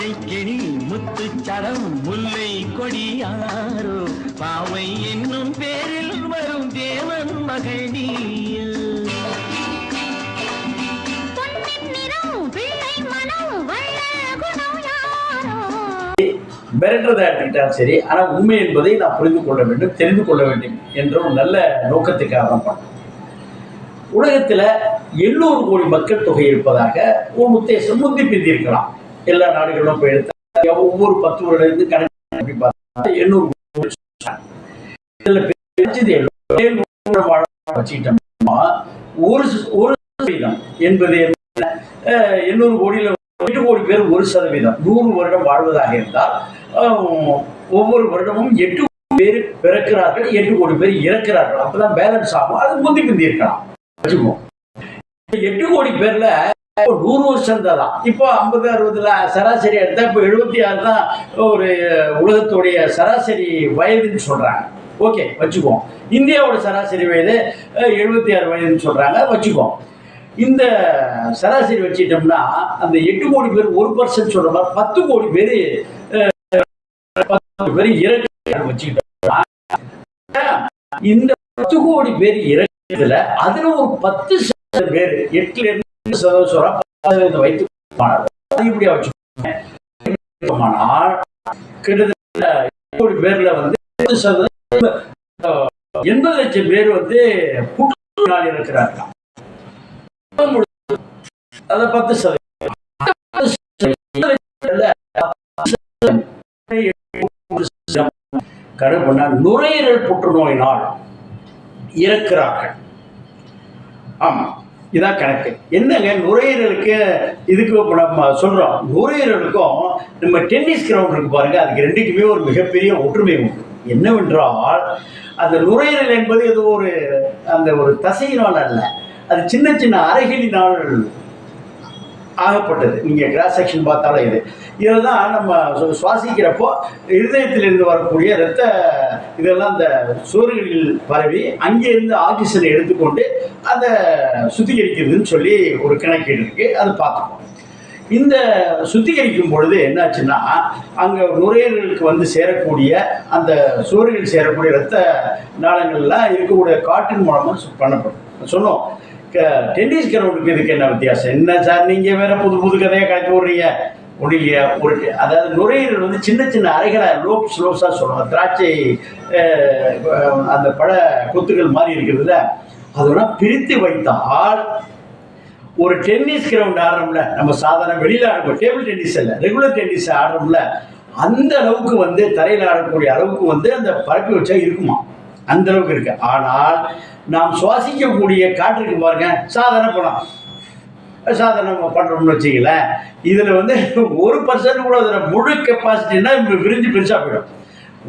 பச்சை கிளி முத்துச்சரம் முல்லை கொடியாரோ பாவை என்னும் பேரில் வரும் தேவன் மகள் நீயோ. பொன்னின் நிறம் பிள்ளை மனம் வள்ள குணம் யாரோ? மிரட்டுறதை எடுத்துக்கிட்டாலும் சரி ஆனால் உண்மை என்பதை நான் புரிந்து கொள்ள வேண்டும் தெரிந்து கொள்ள வேண்டும் என்ற ஒரு நல்ல நோக்கத்துக்காக தான் பண்ணேன் உலகத்தில் எண்ணூறு கோடி மக்கள் தொகை இருப்பதாக ஒரு உத்தேசம் முந்தி பிந்தி இருக்கலாம் எல்லா நாடுகளும் போய் எடுத்தா ஒவ்வொரு பத்து வருடத்து கணக்கு பார்த்தா எண்ணூறு இதுல வச்சுக்கிட்டோம்னா ஒரு ஒரு சதவீதம் என்பது என்ன? எண்ணூறு கோடியில் எட்டு கோடி பேர் ஒரு சதவீதம் நூறு வருடம் வாழ்வதாக இருந்தால் ஒவ்வொரு வருடமும் எட்டு கோடி பேர் பிறக்கிறார்கள் எட்டு கோடி பேர் இறக்கிறார்கள் அப்பதான் பேலன்ஸ் ஆகும் அது முந்தி பிந்தி இருக்கலாம் வச்சுக்குவோம் எட்டு கோடி பேர்ல நூறு வருஷம் தான்? இப்போ ஐம்பது அறுபதுல சராசரி எடுத்தா இப்போ எழுபத்தி ஆறு தான் ஒரு உலகத்துடைய சராசரி வயதுன்னு சொல்றாங்க. ஓகே வச்சுக்குவோம். இந்தியாவோட சராசரி வயது எழுபத்தி ஆறு வயதுன்னு சொல்றாங்க. வச்சுக்குவோம். இந்த சராசரி வச்சுட்டோம்னா அந்த எட்டு கோடி பேர் ஒரு பர்சன்ட் சொல்ற மாதிரி பத்து கோடி பேர் பத்து பேர் இறக்க வச்சுக்கிட்டோம்னா இந்த பத்து கோடி பேர் இறக்கிறதுல அதுல ஒரு பத்து சதவீதம் பேர் எட்டுல இருந்து வைத்து கிட்டத்தட்ட கோடி பேர்ல வந்து எண்பது லட்சம் பேர் வந்து அத பத்து சதவீதம் பத்து நுரையீரல் புற்றுநோயினால் இறக்கிறார்கள். ஆமா இதான் கணக்கு என்னங்க நுரையீரலுக்கு இதுக்கு நம்ம சொல்கிறோம் நுரையீரலுக்கும் நம்ம டென்னிஸ் கிரவுண்ட் இருக்கு பாருங்க அதுக்கு ரெண்டுக்குமே ஒரு மிகப்பெரிய ஒற்றுமை உண்டு. என்னவென்றால் அந்த நுரையீரல் என்பது ஏதோ ஒரு அந்த ஒரு தசையினால் அல்ல. அது சின்ன சின்ன அறைகளினால் ஆகப்பட்டது. நீங்கள் கிராஸ் செக்ஷன் பார்த்தாலும் இது. இதில் தான் நம்ம சு- சுவாசிக்கிறப்போ இருதயத்திலிருந்து வரக்கூடிய இரத்த இதெல்லாம் அந்த சுவர்களில் பரவி அங்கேருந்து ஆக்சிஜனை எடுத்துக்கொண்டு அதை சுத்திகரிக்கிறதுன்னு சொல்லி ஒரு கணக்கீடு இருக்குது அதை பார்த்துப்போம். இந்த சுத்திகரிக்கும் பொழுது என்னாச்சுன்னா அங்கே நுரையீரலுக்கு வந்து சேரக்கூடிய அந்த சுவர்களில் சேரக்கூடிய இரத்த நாளங்கள்லாம் இருக்கக்கூடிய காற்றின் மூலமாக பண்ணப்படும். சொன்னோம். டென்னிஸ் கிரவுண்டுக்கு இதுக்கு என்ன வித்தியாசம்? என்ன சார் நீங்கள் வேற புது புது கதையாக கலக்கி விடுறீங்க? உடைய ஒரு அதாவது நுரையீரல் வந்து சின்ன சின்ன அறைகளை லோப்ஸ் லோப்ஸாக சொல்லுவாங்க. திராட்சை அந்த பழ கொத்துகள் மாதிரி இருக்கிறதுல அதெல்லாம் பிரித்து வைத்தால் ஒரு டென்னிஸ் கிரவுண்ட் ஆடுறோம்ல நம்ம சாதாரண வெளியில் ஆடுறோம். டேபிள் டென்னிஸ் இல்லை ரெகுலர் டென்னிஸ் ஆடுறோம்ல அந்த அளவுக்கு வந்து தரையில் ஆடக்கூடிய அளவுக்கு வந்து அந்த பரப்பி வச்சா இருக்குமா? அந்த அளவுக்கு இருக்கு. ஆனால் நாம் சுவாசிக்கக்கூடிய காற்றுக்கு பாருங்க சாதாரண பணம் சாதாரண பண்ணுறோம்னு வச்சுக்கலேன் இதில் வந்து ஒரு பர்சன்ட் கூட அதில் முழு கெப்பாசிட்டின்னா விரிஞ்சு பெருசாக போயிடும்.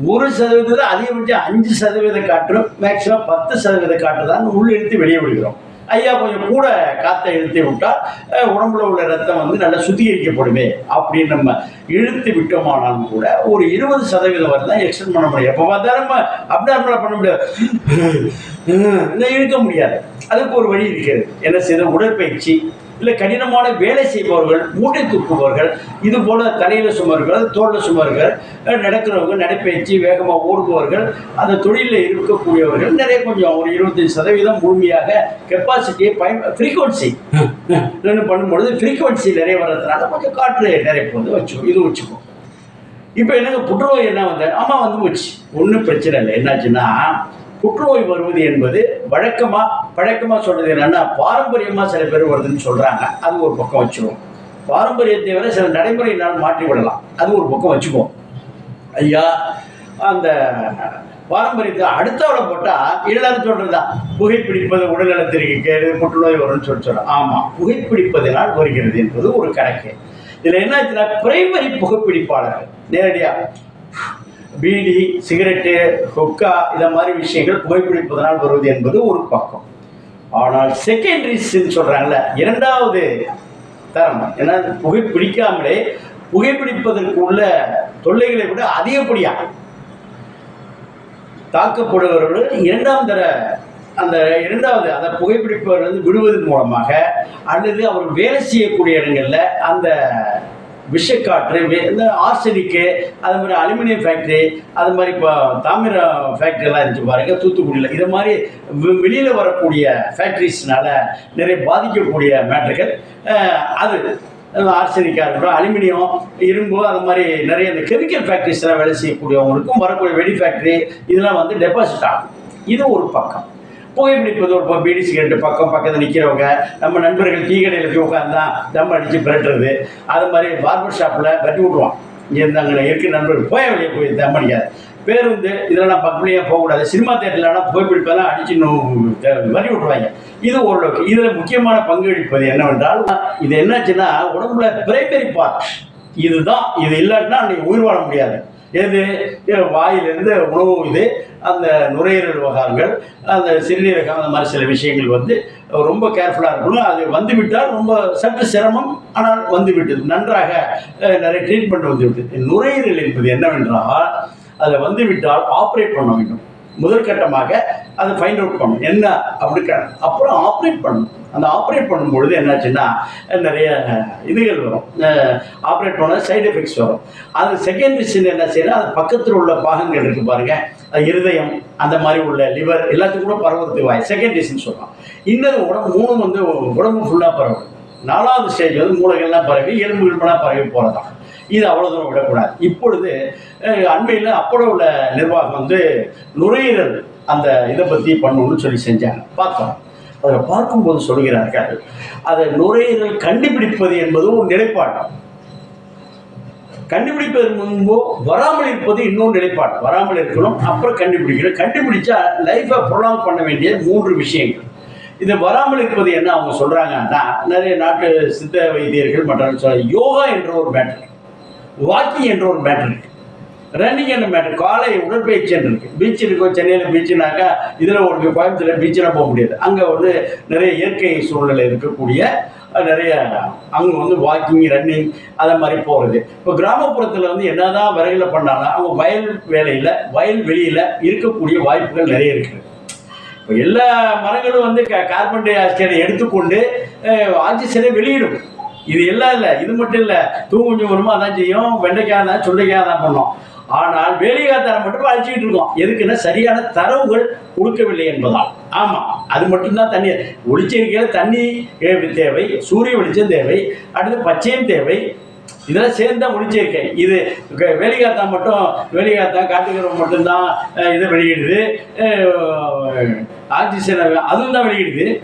ஒரு சதவீதத்தில் அதிகபட்சம் அஞ்சு சதவீத காற்று மேக்ஸிமம் பத்து சதவீத காற்று தான் உள்ளிழுத்து வெளியே விடுகிறோம் ஐயா கொஞ்சம் கூட காற்றை இழுத்து விட்டால் உடம்புல உள்ள ரத்தம் வந்து நல்லா சுத்திகரிக்கப்படுமே அப்படின்னு நம்ம இழுத்து விட்டோமானாலும் கூட ஒரு இருபது சதவீதம் வரை தான் எக்ஸ்டெண்ட் பண்ண முடியும். எப்போ பார்த்தாலும் நம்ம அப்டார்மலாக பண்ண முடியாது. இழுக்க முடியாது. அதுக்கு ஒரு வழி இருக்கிறது. என்ன செய்த உடற்பயிற்சி. இல்லை கடினமான வேலை செய்பவர்கள் மூட்டை தூக்குபவர்கள் இது போல தலையில் சுமர்கள் தோளில் சுமர்கள் நடக்கிறவங்க நடைப்பயிற்சி வேகமாக ஓடுபவர்கள் அந்த தொழிலில் இருக்கக்கூடியவர்கள் நிறைய கொஞ்சம் ஒரு இருபத்தஞ்சு சதவீதம் முழுமையாக கெப்பாசிட்டியை பயன் ஃப்ரீக்வன்சி பண்ணும்பொழுது ஃப்ரீக்வன்சி நிறைய வர்றதுனால கொஞ்சம் காற்று நிறைய போகுது வச்சுக்கோ இது வச்சுக்கோ. இப்போ என்னங்க புற்றுநோய் என்ன வந்து ஆமாம் வந்து போச்சு. ஒன்றும் பிரச்சனை இல்லை. என்னாச்சுன்னா புற்றுநோய் வருவது என்பது வழக்கமாக பழக்கமாக சொல்கிறது என்னென்னா பாரம்பரியமாக சில பேர் வருதுன்னு சொல்கிறாங்க அது ஒரு பக்கம் வச்சுக்குவோம் பாரம்பரியத்தை விட சில நடைமுறையினால் மாற்றி விடலாம். அது ஒரு பக்கம் வச்சுக்குவோம். ஐயா அந்த பாரம்பரியத்தை அடுத்தவளை போட்டால் எல்லாரும் சொல்கிறதா புகைப்பிடிப்பது உடல்நலத்திற்கு கேடு புற்றுநோய் வரும்னு சொல்லி சொல்கிறோம் ஆமாம் புகைப்பிடிப்பதனால் வருகிறது என்பது ஒரு கணக்கு. இதில் என்ன ஆச்சுன்னா பிரைமரி புகைப்பிடிப்பாளர்கள் நேரடியாக பீடி சிகரெட்டு ஹொக்கா இந்த மாதிரி விஷயங்கள் புகைப்பிடிப்பதனால் வருவது என்பது ஒரு பக்கம். ஆனால் செகண்டரிஸ்ன்னு சொல்கிறாங்கல்ல இரண்டாவது தரம். ஏன்னா புகைப்பிடிக்காமலே புகைப்பிடிப்பதற்கு உள்ள தொல்லைகளை விட அதிகப்படியாக தாக்கப்படுபவர்கள் இரண்டாம் தர அந்த இரண்டாவது அதை புகைப்பிடிப்பவர் வந்து விடுவதன் மூலமாக அல்லது அவர் வேலை செய்யக்கூடிய இடங்களில் அந்த விஷக்காற்று இந்த ஆர்சனிக்கு அது மாதிரி அலுமினியம் ஃபேக்ட்ரி அது மாதிரி இப்போ தாமிர ஃபேக்ட்ரியெல்லாம் இருந்துச்சு பாருங்க தூத்துக்குடியில். இது மாதிரி வெ- வரக்கூடிய ஃபேக்ட்ரிஸ்னால நிறைய பாதிக்கக்கூடிய மேட்டர்கள் அது ஆர்சனிக்காக இருக்கட்டும் அலுமினியம் இரும்பு அது மாதிரி நிறைய இந்த கெமிக்கல் ஃபேக்ட்ரிஸ்லாம் வேலை செய்யக்கூடியவங்களுக்கும் வரக்கூடிய வெடி ஃபேக்ட்ரி இதெல்லாம் வந்து டெபாசிட் ஆகும். இது ஒரு பக்கம். புகைப்பிடிப்பது ஒரு பீடி சிகரெட்டு பக்கம் பக்கத்தில் நிற்கிறவங்க நம்ம நண்பர்கள் டீ கடையில் போய் உட்காந்தா தம் அடித்து பிரட்டுறது. அது மாதிரி பார்பர் ஷாப்பில் கட்டி விட்ருவான் இங்கே இருந்தாங்க இருக்க நண்பர்கள் போய வெளியே போய் தம் அடிக்காது. பேருந்து இதெல்லாம் பக்கத்துலேயே போகக்கூடாது. சினிமா தேட்டர்லாம் புகைப்பிடிப்பெல்லாம் அடிச்சு நோ- வரி விட்டுருவாங்க. இது ஓரளவுக்கு இதில் முக்கியமான பங்களிப்பது என்னவென்றால் இது என்னாச்சுன்னா உடம்புல பிரைமரி பார்ட் இதுதான் இது இல்லாட்டினா அன்றைக்கு உயிர் வாழ முடியாது. எது? வாயிலிருந்து உணவு இது. அந்த நுரையீரல் விவகாரங்கள் அந்த சிறுநீரகம் அந்த மாதிரி சில விஷயங்கள் வந்து ரொம்ப கேர்ஃபுல்லாக இருக்கணும். அது வந்து விட்டால் ரொம்ப சற்று சிரமம் ஆனால் வந்து விட்டது நன்றாக நிறைய ட்ரீட்மெண்ட் வந்துவிட்டது. நுரையீரல் என்பது என்னவென்றால் அதில் வந்து விட்டால் ஆப்ரேட் பண்ண வேண்டும். முதற்கட்டமாக அதை ஃபைண்ட் அவுட் பண்ணும் என்ன? அப்படி அப்புறம் ஆப்ரேட் பண்ணும் அந்த ஆப்ரேட் பண்ணும்பொழுது என்னாச்சுன்னா நிறைய இதுகள் வரும். ஆப்ரேட் பண்ண சைடு எஃபெக்ட்ஸ் வரும். அது செகண்டரி சின் என்ன செய்யணும் அது பக்கத்தில் உள்ள பாகங்கள் இருக்குது பாருங்க. அது இருதயம் அந்த மாதிரி உள்ள லிவர் எல்லாத்துக்கும் கூட பரவுறது வாய் செகண்டரி சின் சொல்கிறோம் இன்னொரு உடம்பு மூணு வந்து உடம்பு ஃபுல்லாக பரவும். நாலாவது ஸ்டேஜ் வந்து மூளைகள்லாம் பரவி எலும்பு பரவி போகிறதான் இது அவ்வளோ தூரம் விடக்கூடாது. இப்பொழுது அஹ், அண்மையில் அப்போலோவில் நிர்வாகம் வந்து நுரையீரல் அந்த இதை பற்றி பண்ணணும்னு சொல்லி செஞ்சாங்க. பார்த்தோம். அதை பார்க்கும்போது சொல்கிறார்கள் அதை நுரையீரல் கண்டுபிடிப்பது என்பது ஒரு நிலைப்பாட்டம். கண்டுபிடிப்பதற்கு முன்போ வராமல் இருப்பது இன்னொரு நிலைப்பாடு வராமல் இருக்கணும் அப்புறம் கண்டுபிடிக்கணும். கண்டுபிடிச்சா லைஃப்பை ப்ரொலாங் பண்ண வேண்டிய மூன்று விஷயங்கள். இது வராமல் இருப்பது என்ன அவங்க சொல்கிறாங்கன்னா நிறைய நாட்டு சித்த வைத்தியர்கள் மற்றும் சொல்ல யோகா என்ற ஒரு மேட்டர் வாக்கிங் என்ற ஒரு மேட்ரு இருக்கு. ரன்னிங் என்ற மேட்ரு காலை உடற்பயிற்சி என்று இருக்கு. பீச் இருக்கும் சென்னையில் பீச்சுனாக்கா இதில் ஒரு கோயம்புத்தூரில் பீச்செலாம் போக முடியாது. அங்கே வந்து நிறைய இயற்கை சூழ்நிலை இருக்கக்கூடிய நிறைய அவங்க வந்து வாக்கிங் ரன்னிங் அதை மாதிரி போகிறது இப்போ கிராமப்புறத்தில் வந்து என்னதான் விறகுல பண்ணாலும் அவங்க வயல் வேலையில் வயல் வெளியில் இருக்கக்கூடிய வாய்ப்புகள் நிறைய இருக்குது இப்போ எல்லா மரங்களும் வந்து கார்பன் டை ஆக்சைடை எடுத்துக்கொண்டு ஆக்சிஜனை வெளியிடும். இது எல்லாம் இல்லை. இது மட்டும் இல்லை. தூங்குஞ்சு வருமா அதான் செய்யும். வெண்டைக்காய் தான் சுண்டைக்காய் தான் பண்ணோம். ஆனால் வேலைக்காய் தரம் மட்டும் அழிச்சிக்கிட்டு இருக்கோம். எதுக்குன்னா சரியான தரவுகள் கொடுக்கவில்லை என்பதால். ஆமாம் அது மட்டும்தான் தண்ணி ஒளிச்சேரிக்கையில் தண்ணி தேவை. சூரிய வெளிச்சம் தேவை. அடுத்து பச்சையும் தேவை. இதெல்லாம் சேர்ந்து தான் ஒளிச்சேர்க்கை. இது க- மட்டும் வேலிகாத்தா காட்டுக்கிறவங்க மட்டும்தான் இதை வெளியிடுது. ஆக்சிஜன் அதுவும் தான் வெளியிடுது.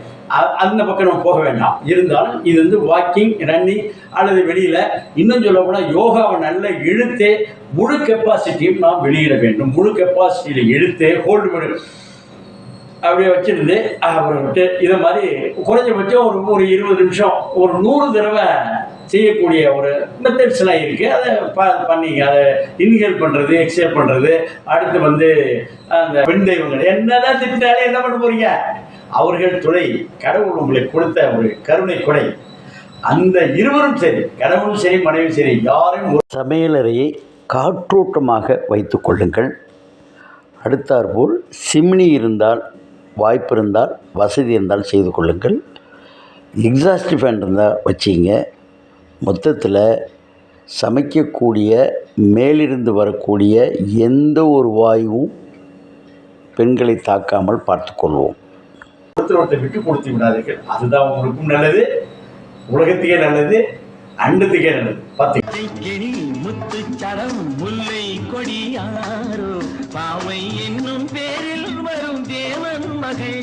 அந்த பக்கம் நம்ம போக வேண்டாம். இருந்தாலும் இது வந்து வாக்கிங் ரன்னிங் அல்லது வெளியில் இன்னும் சொல்ல போனால் யோகாவை நல்லா இழுத்து முழு கெப்பாசிட்டியும் நாம் வெளியிட வேண்டும். முழு கெப்பாசிட்டியில் இழுத்து ஹோல்டு பண்ணி. அப்படியே வச்சிருந்து அப்புறம் விட்டு இதை மாதிரி குறைஞ்சபட்சம் ஒரு ஒரு இருபது நிமிஷம் ஒரு நூறு தடவை செய்யக்கூடிய ஒரு மெத்தட்ஸ்லாம் இருக்குது அதை ப பண்ணிங்க அதை இன்ஹேல் பண்ணுறது எக்ஸேல் பண்ணுறது அடுத்து வந்து அந்த பெண் தெய்வங்கள். என்னதான் திட்டாலே என்ன பண்ண போகிறீங்க அவர்கள் துணை கடவுள் உங்களுக்கு கொடுத்த ஒரு கருணை கொடை. அந்த இருவரும் சரி கடவுளும் சரி மனைவி சரி யாரும் ஒரு சமையலறையை காற்றோட்டமாக வைத்து கொள்ளுங்கள். அடுத்தாற்போல் சிம்னி இருந்தால் வாய்ப்பு இருந்தால் வசதி இருந்தால் செய்து கொள்ளுங்கள். எக்ஸாஸ்ட் ஃபேன் இருந்தால் வச்சிங்க. மொத்தத்தில் சமைக்கக்கூடிய மேலிருந்து வரக்கூடிய எந்த ஒரு வாயுவும் பெண்களை தாக்காமல் பார்த்துக்கொள்வோம் ஒருத்தர் ஒருத்தர் விட்டு கொடுத்து விடாதீர்கள். அதுதான் உங்களுக்கும் நல்லது உலகத்துக்கே நல்லது அண்டத்துக்கே நல்லது. பார்த்து கிளி முத்துச்சரம் முல்லை கொடியாரோ பாவை என்னும் பேரில் வரும் தேவன் மகள்